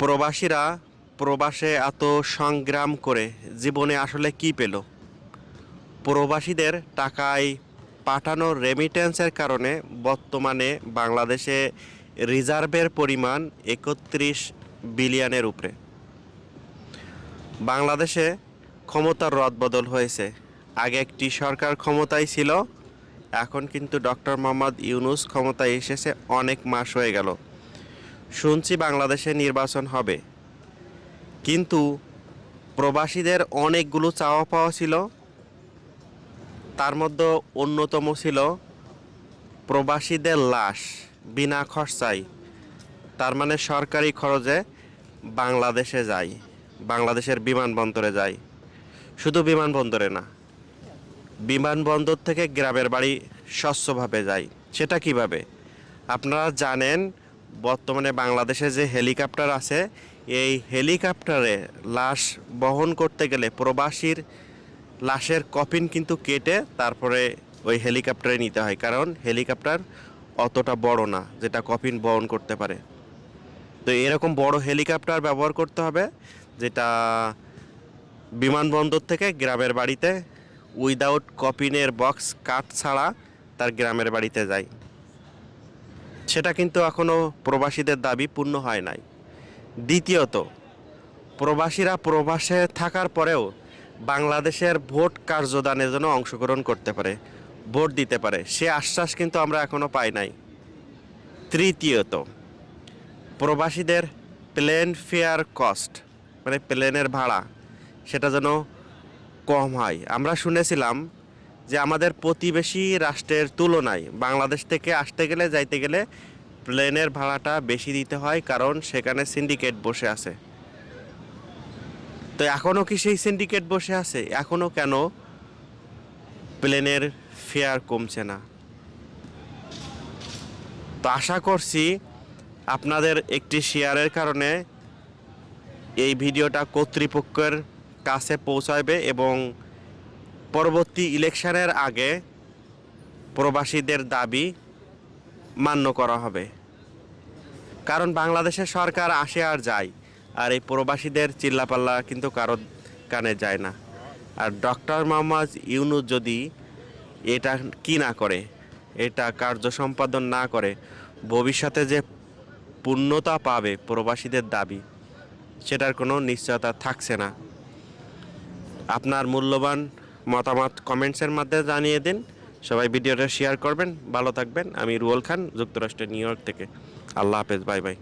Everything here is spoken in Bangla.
প্রবাসীরা প্রবাসে এত সংগ্রাম করে জীবনে আসলে কি পেল? প্রবাসীদের টাকায় পাঠানোর রেমিটেন্সের কারণে বর্তমানে বাংলাদেশে রিজার্ভের পরিমাণ একত্রিশ বিলিয়নের উপরে। বাংলাদেশে ক্ষমতার রদবদল হয়েছে। আগে একটি সরকার ক্ষমতায় ছিল, এখন কিন্তু ডক্টর মোহাম্মদ ইউনুস ক্ষমতায় এসেছে অনেক মাস হয়ে গেল। শুনছি বাংলাদেশে নির্বাচন হবে। কিন্তু প্রবাসীদের অনেকগুলো চাওয়া পাওয়া ছিল, তার মধ্যে অন্যতম ছিল প্রবাসীদের লাশ বিনা খরচায়, তার মানে সরকারি খরচে বাংলাদেশে যায়, বাংলাদেশের বিমানবন্দরে যায়। শুধু বিমানবন্দরে না, বিমানবন্দর থেকে গ্রামের বাড়ি স্বচ্ছভাবে যায়। সেটা কীভাবে? আপনারা জানেন বর্তমানে বাংলাদেশে যে হেলিকপ্টার আছে, এই হেলিকপ্টারে লাশ বহন করতে গেলে প্রবাসীর লাশের কফিন কিন্তু কেটে তারপরে ওই হেলিকপ্টারে নিতে হয়। কারণ হেলিকপ্টার অতটা বড় না, যেটা কফিন বহন করতে পারে। তো এরকম বড় হেলিকপ্টার ব্যবহার করতে হবে, যেটা বিমানবন্দর থেকে গ্রামের বাড়িতে উইদাউট কপিনের বক্স কাঠ ছাড়া তার গ্রামের বাড়িতে যায়। সেটা কিন্তু এখনও প্রবাসীদের দাবি পূর্ণ হয় নাই। দ্বিতীয়ত, প্রবাসীরা প্রবাসে থাকার পরেও বাংলাদেশের ভোট কার্যদানের জন্য অংশগ্রহণ করতে পারে, ভোট দিতে পারে, সে আশ্বাস কিন্তু আমরা এখনও পাই নাই। তৃতীয়ত, প্রবাসীদের প্লেন ফেয়ার কস্ট মানে প্লেনের ভাড়া, সেটা যেন কম হয়। আমরা শুনেছিলাম যে আমাদের প্রতিবেশী রাষ্ট্রের তুলনায় বাংলাদেশ থেকে আসতে গেলে, যাইতে গেলে প্লেনের ভাড়াটা বেশি দিতে হয় কারণ সেখানে সিন্ডিকেট বসে আছে। তো এখনও কি সেই সিন্ডিকেট বসে আছে? এখনও কেন প্লেনের ফেয়ার কমছে না? তো আশা করছি আপনাদের একটি শেয়ারের কারণে এই ভিডিওটা কর্তৃপক্ষের কাছে পৌঁছাবে এবং পরবর্তী ইলেকশনের আগে প্রবাসীদের দাবি মান্য করা হবে। কারণ বাংলাদেশের সরকার আসে আর যায়, আর এই প্রবাসীদের চিল্লাপাল্লা কিন্তু কারও কানে যায় না। আর ডক্টর মোহাম্মদ ইউনুস যদি এটা কি না করে, এটা কার্য সম্পাদন না করে, ভবিষ্যতে যে পূর্ণতা পাবে প্রবাসীদের দাবি, সেটার কোনো নিশ্চয়তা থাকছে না। আপনার মূল্যবান মতামত কমেন্টসের মাধ্যমে জানিয়ে দিন। সবাই ভিডিওটা শেয়ার করবেন। ভালো থাকবেন। আমি রুয়েল খান, যুক্তরাষ্ট্রের নিউ ইয়র্ক থেকে। আল্লাহ হাফেজ। Bye bye.